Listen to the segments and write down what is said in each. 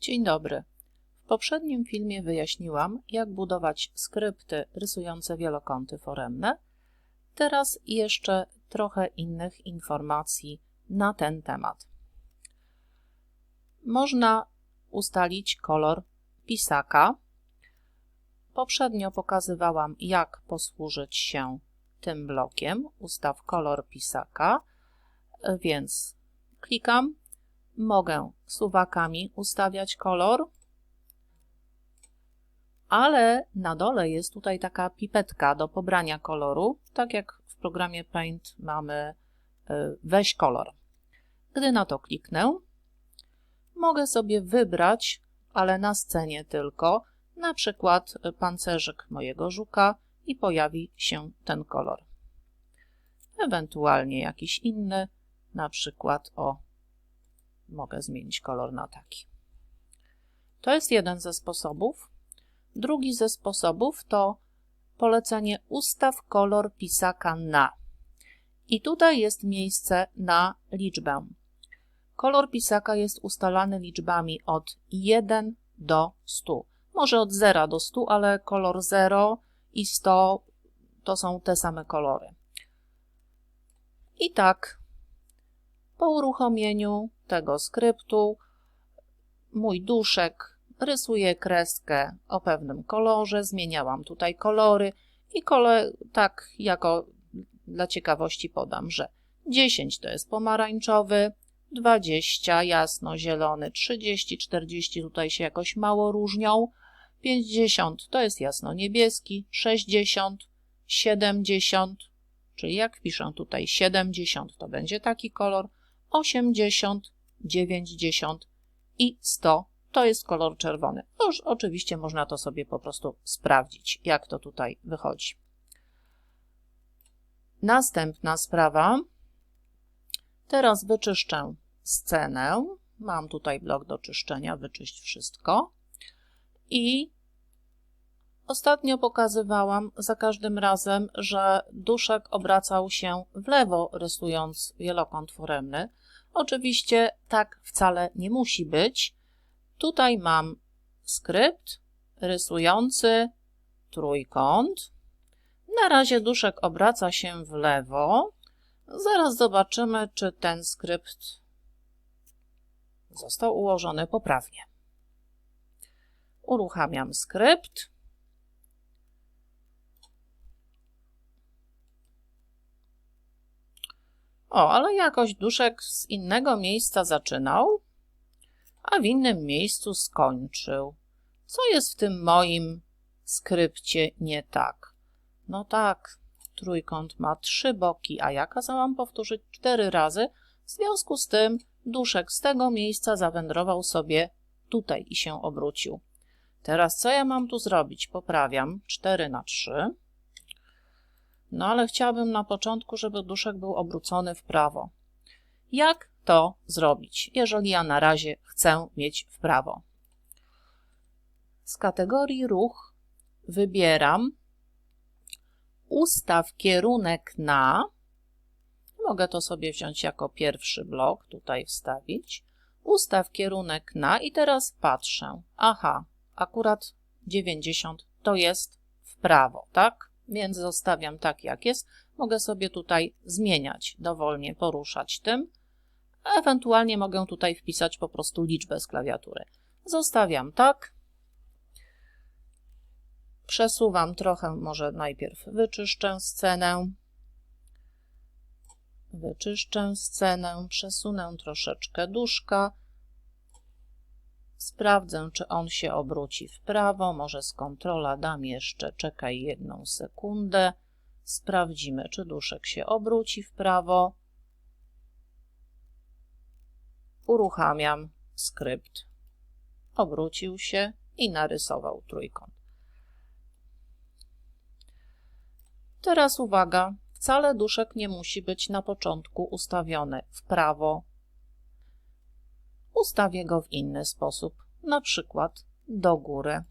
Dzień dobry. W poprzednim filmie wyjaśniłam, jak budować skrypty rysujące wielokąty foremne. Teraz jeszcze trochę innych informacji na ten temat. Można ustalić kolor pisaka. Poprzednio pokazywałam, jak posłużyć się tym blokiem. Ustaw kolor pisaka, więc klikam mogę suwakami ustawiać kolor, ale na dole jest tutaj taka pipetka do pobrania koloru, tak jak w programie Paint mamy e, weź kolor. Gdy na to kliknę, mogę sobie wybrać, ale na scenie tylko, na przykład pancerzyk mojego żuka i pojawi się ten kolor. Ewentualnie jakiś inny, na przykład o mogę zmienić kolor na taki. To jest jeden ze sposobów. Drugi ze sposobów to polecenie ustaw kolor pisaka na. I tutaj jest miejsce na liczbę. Kolor pisaka jest ustalany liczbami od 1 do 100. Może od 0 do 100, ale kolor 0 i 100 to są te same kolory. I tak po uruchomieniu tego skryptu. Mój duszek rysuje kreskę o pewnym kolorze, zmieniałam tutaj kolory i kole, tak jako dla ciekawości podam, że 10 to jest pomarańczowy, 20 jasno-zielony, 30, 40 tutaj się jakoś mało różnią, 50 to jest jasno-niebieski, 60, 70, czyli jak piszę tutaj 70 to będzie taki kolor, 80, 90 i 100 to jest kolor czerwony. Już oczywiście można to sobie po prostu sprawdzić, jak to tutaj wychodzi. Następna sprawa. Teraz wyczyszczę scenę. Mam tutaj blok do czyszczenia, wyczyść wszystko. I ostatnio pokazywałam za każdym razem, że duszek obracał się w lewo, rysując wielokąt foremny. Oczywiście tak wcale nie musi być. Tutaj mam skrypt rysujący trójkąt. Na razie duszek obraca się w lewo. Zaraz zobaczymy, czy ten skrypt został ułożony poprawnie. Uruchamiam skrypt. O, ale jakoś duszek z innego miejsca zaczynał, a w innym miejscu skończył. Co jest w tym moim skrypcie nie tak? No tak, trójkąt ma trzy boki, a ja kazałam powtórzyć cztery razy. W związku z tym duszek z tego miejsca zawędrował sobie tutaj i się obrócił. Teraz co ja mam tu zrobić? Poprawiam 4 na 3. No ale chciałabym na początku, żeby duszek był obrócony w prawo. Jak to zrobić, jeżeli ja na razie chcę mieć w prawo? Z kategorii ruch wybieram ustaw kierunek na, mogę to sobie wziąć jako pierwszy blok, tutaj wstawić, ustaw kierunek na i teraz patrzę, aha, akurat 90 to jest w prawo, tak? Więc zostawiam tak jak jest. Mogę sobie tutaj zmieniać, dowolnie poruszać tym. Ewentualnie mogę tutaj wpisać po prostu liczbę z klawiatury. Zostawiam tak. Przesuwam trochę, może najpierw wyczyszczę scenę. Wyczyszczę scenę, przesunę troszeczkę duszka Sprawdzę, czy on się obróci w prawo. Może z kontrola dam jeszcze, czekaj jedną sekundę. Sprawdzimy, czy duszek się obróci w prawo. Uruchamiam skrypt. Obrócił się i narysował trójkąt. Teraz uwaga, wcale duszek nie musi być na początku ustawiony w prawo ustawię go w inny sposób, na przykład do góry.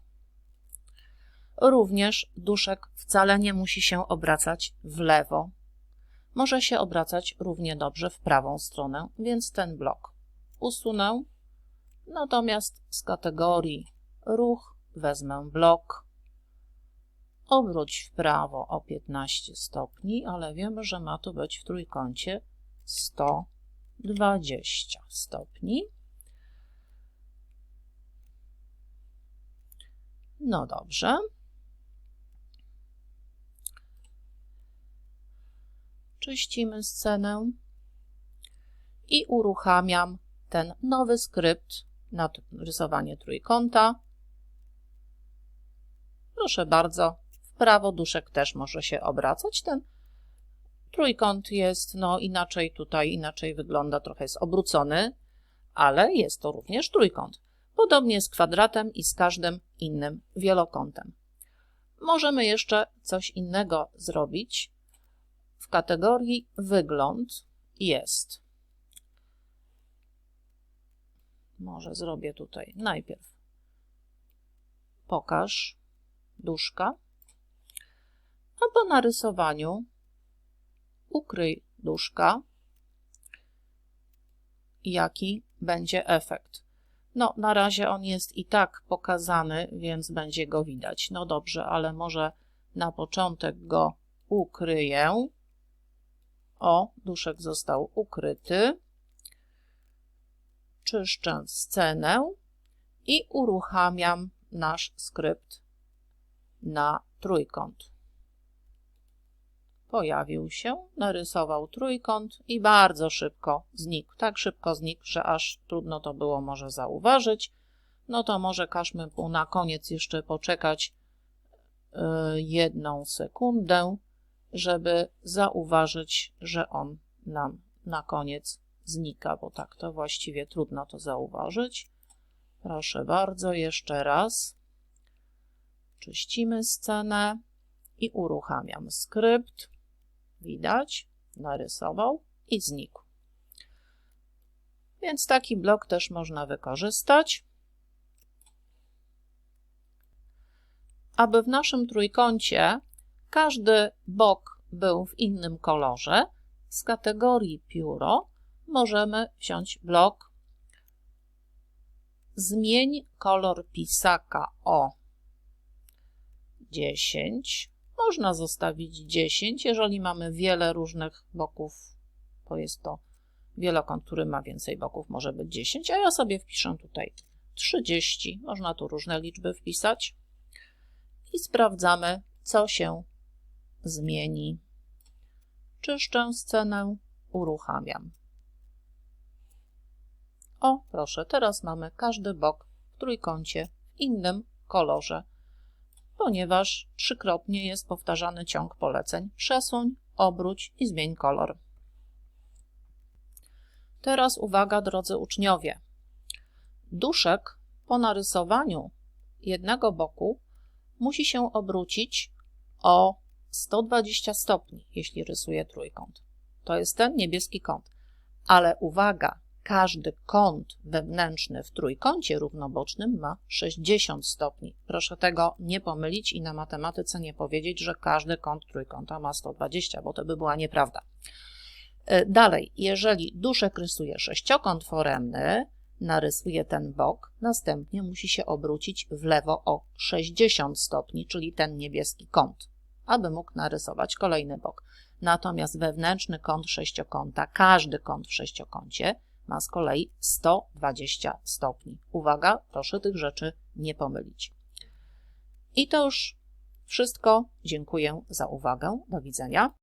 Również duszek wcale nie musi się obracać w lewo. Może się obracać równie dobrze w prawą stronę, więc ten blok usunę, Natomiast z kategorii ruch wezmę blok, obróć w prawo o 15 stopni, ale wiemy, że ma to być w trójkącie 120 stopni. No dobrze. Czyścimy scenę i uruchamiam ten nowy skrypt na rysowanie trójkąta. Proszę bardzo, w prawo duszek też może się obracać. Ten trójkąt jest no inaczej tutaj, inaczej wygląda, trochę jest obrócony, ale jest to również trójkąt. Podobnie z kwadratem i z każdym innym wielokątem. Możemy jeszcze coś innego zrobić. W kategorii wygląd jest. Może zrobię tutaj najpierw pokaż duszka, a po narysowaniu ukryj duszka, jaki będzie efekt. No, na razie on jest i tak pokazany, więc będzie go widać. No dobrze, ale może na początek go ukryję. O, duszek został ukryty. Czyszczę scenę i uruchamiam nasz skrypt na trójkąt. Pojawił się, narysował trójkąt i bardzo szybko znikł. Tak szybko znikł, że aż trudno to było może zauważyć. No to może każmy mu na koniec jeszcze poczekać y, jedną sekundę, żeby zauważyć, że on nam na koniec znika, bo tak to właściwie trudno to zauważyć. Proszę bardzo, jeszcze raz. Czyścimy scenę i uruchamiam skrypt. Widać, narysował i znikł. Więc taki blok też można wykorzystać. Aby w naszym trójkącie każdy bok był w innym kolorze, z kategorii pióro możemy wziąć blok Zmień kolor pisaka o 10. Można zostawić 10, jeżeli mamy wiele różnych boków, bo jest to wielokąt, który ma więcej boków, może być 10, a ja sobie wpiszę tutaj 30. Można tu różne liczby wpisać i sprawdzamy, co się zmieni. Czyszczę scenę, uruchamiam. O, proszę, teraz mamy każdy bok w trójkącie w innym kolorze, ponieważ trzykrotnie jest powtarzany ciąg poleceń. Przesuń, obróć i zmień kolor. Teraz uwaga, drodzy uczniowie. Duszek po narysowaniu jednego boku musi się obrócić o 120 stopni, jeśli rysuje trójkąt. To jest ten niebieski kąt. Ale uwaga, każdy kąt wewnętrzny w trójkącie równobocznym ma 60 stopni. Proszę tego nie pomylić i na matematyce nie powiedzieć, że każdy kąt trójkąta ma 120, bo to by była nieprawda. E, dalej, jeżeli duszek rysuje sześciokąt foremny, narysuje ten bok, następnie musi się obrócić w lewo o 60 stopni, czyli ten niebieski kąt, aby mógł narysować kolejny bok. Natomiast wewnętrzny kąt sześciokąta, każdy kąt w sześciokącie ma z kolei 120 stopni. Uwaga, proszę tych rzeczy nie pomylić. I to już wszystko. Dziękuję za uwagę. Do widzenia.